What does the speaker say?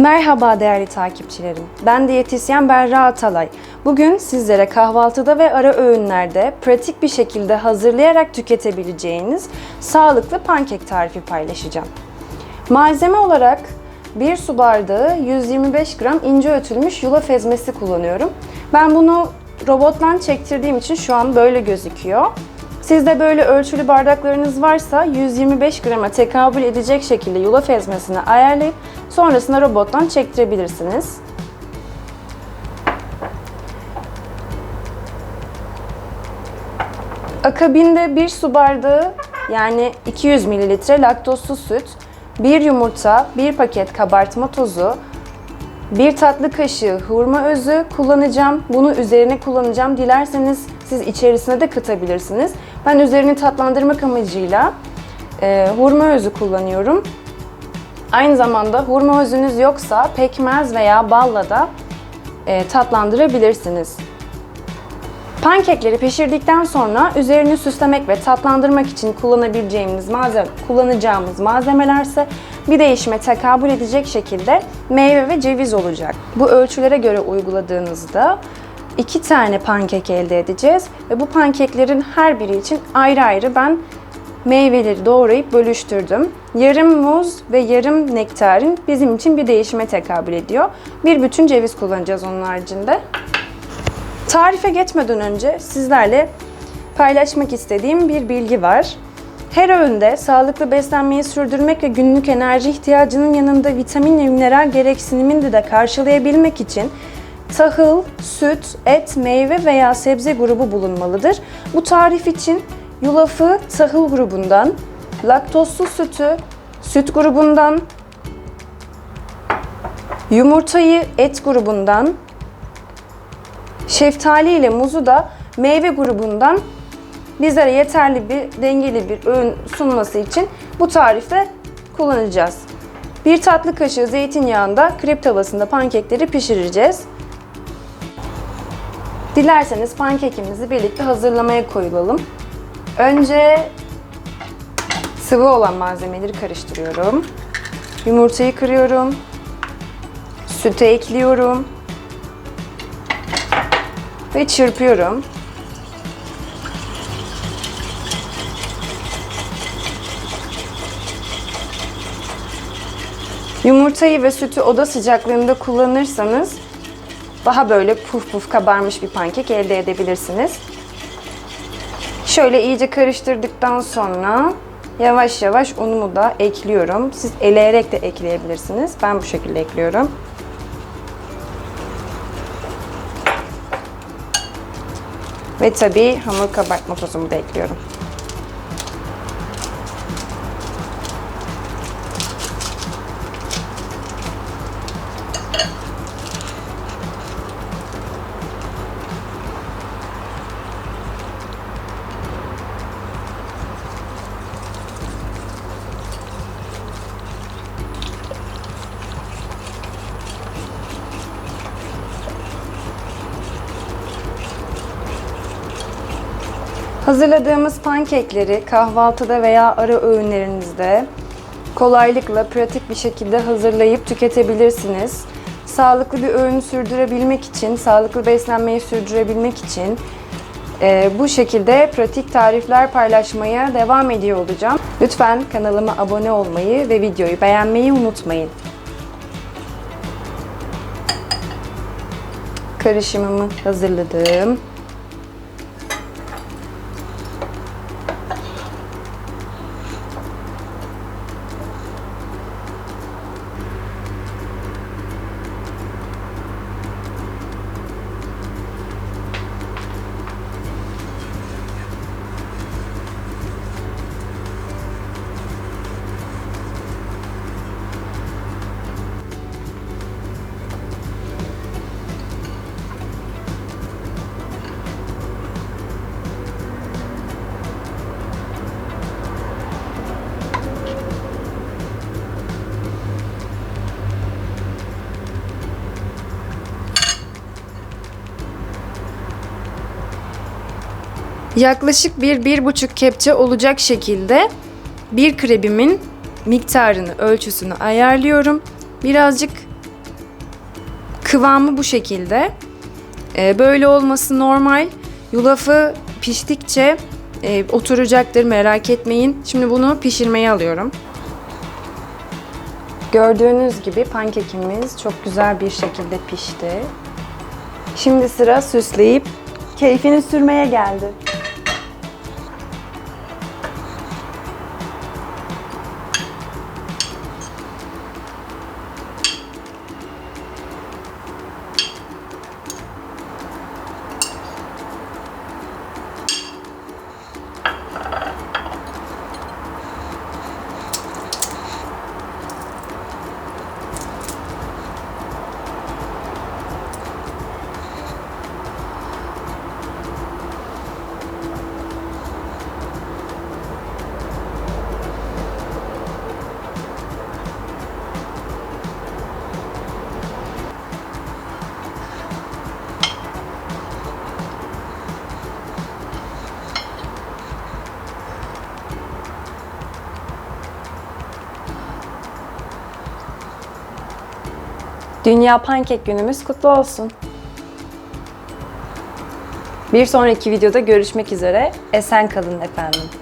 Merhaba değerli takipçilerim. Ben diyetisyen Berra Atalay. Bugün sizlere kahvaltıda ve ara öğünlerde pratik bir şekilde hazırlayarak tüketebileceğiniz sağlıklı pankek tarifi paylaşacağım. Malzeme olarak 1 su bardağı 125 gram ince ötülmüş yulaf ezmesi kullanıyorum. Ben bunu robottan çektirdiğim için şu an böyle gözüküyor. Sizde böyle ölçülü bardaklarınız varsa 125 grama tekabül edecek şekilde yulaf ezmesini ayarlayıp sonrasında robottan çektirebilirsiniz. Akabinde 1 su bardağı yani 200 mililitre laktozsuz süt, 1 yumurta, 1 paket kabartma tozu, 1 tatlı kaşığı hurma özü kullanacağım. Bunu üzerine kullanacağım. Dilerseniz siz içerisine de katabilirsiniz. Ben üzerini tatlandırmak amacıyla e, hurma özü kullanıyorum. Aynı zamanda hurma özünüz yoksa pekmez veya balla da e, tatlandırabilirsiniz. Pankekleri pişirdikten sonra üzerini süslemek ve tatlandırmak için kullanabileceğimiz malzeme, kullanacağımız malzemelerse bir değişime tekabül edecek şekilde meyve ve ceviz olacak. Bu ölçülere göre uyguladığınızda iki tane pankek elde edeceğiz ve bu pankeklerin her biri için ayrı ayrı ben meyveleri doğrayıp bölüştürdüm. Yarım muz ve yarım nektarin bizim için bir değişime tekabül ediyor. Bir bütün ceviz kullanacağız onun haricinde. Tarife geçmeden önce sizlerle paylaşmak istediğim bir bilgi var. Her öğünde sağlıklı beslenmeyi sürdürmek ve günlük enerji ihtiyacının yanında vitamin ve mineral gereksinimini de karşılayabilmek için tahıl, süt, et, meyve veya sebze grubu bulunmalıdır. Bu tarif için yulafı tahıl grubundan, laktozsuz sütü süt grubundan, yumurtayı et grubundan, Şeftali ile muzu da meyve grubundan bizlere yeterli bir dengeli bir öğün sunması için bu tarifte kullanacağız. Bir tatlı kaşığı zeytinyağında krep tavasında pankekleri pişireceğiz. Dilerseniz pankekimizi birlikte hazırlamaya koyulalım. Önce sıvı olan malzemeleri karıştırıyorum. Yumurtayı kırıyorum. Sütü ekliyorum ve çırpıyorum. Yumurtayı ve sütü oda sıcaklığında kullanırsanız daha böyle puf puf kabarmış bir pankek elde edebilirsiniz. Şöyle iyice karıştırdıktan sonra yavaş yavaş unumu da ekliyorum. Siz eleyerek de ekleyebilirsiniz. Ben bu şekilde ekliyorum. Ve tabii hamur kabartma tozumu da ekliyorum. Hazırladığımız pankekleri kahvaltıda veya ara öğünlerinizde kolaylıkla pratik bir şekilde hazırlayıp tüketebilirsiniz. Sağlıklı bir öğün sürdürebilmek için, sağlıklı beslenmeyi sürdürebilmek için e, bu şekilde pratik tarifler paylaşmaya devam ediyor olacağım. Lütfen kanalıma abone olmayı ve videoyu beğenmeyi unutmayın. Karışımımı hazırladım. Yaklaşık 1-1,5 kepçe olacak şekilde bir krebimin miktarını, ölçüsünü ayarlıyorum. Birazcık Kıvamı bu şekilde. Ee, böyle olması normal. Yulafı piştikçe e, oturacaktır merak etmeyin. Şimdi bunu pişirmeye alıyorum. Gördüğünüz gibi pankekimiz çok güzel bir şekilde pişti. Şimdi sıra süsleyip keyfini sürmeye geldi. Dünya Pankek Günümüz kutlu olsun. Bir sonraki videoda görüşmek üzere. Esen kalın efendim.